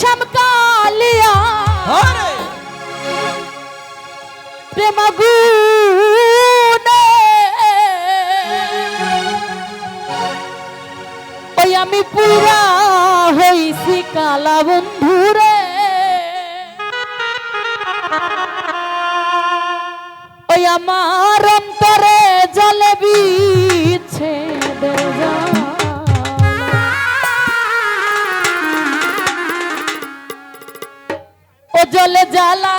শ্যাম কালিয়া। প্রেমাগুনে ওই আমি পুরা হইছি কালা বন্ধুরে। ওই আমার জ্বালা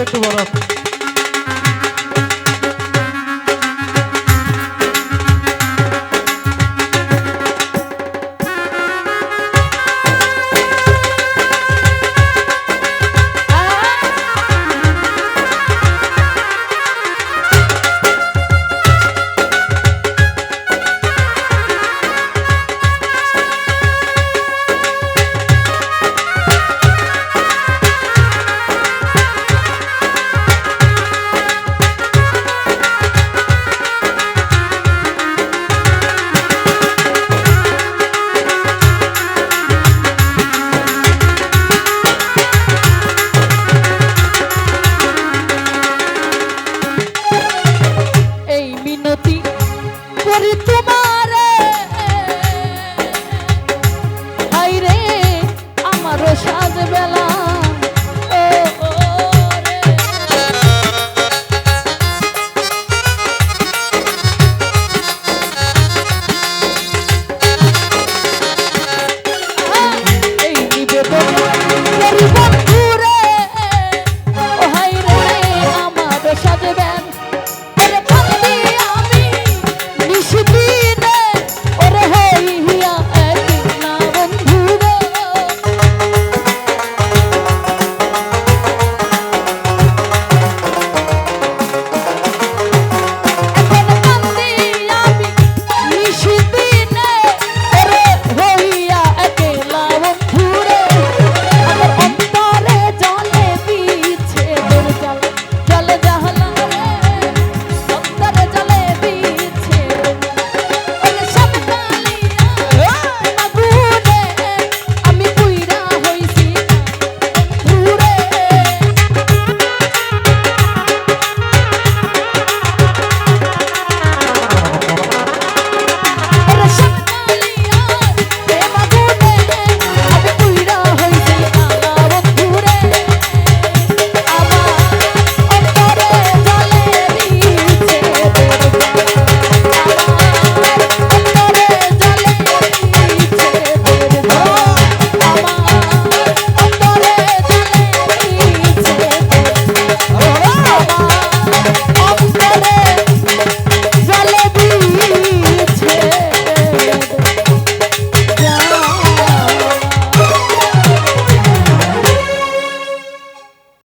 একটু বড়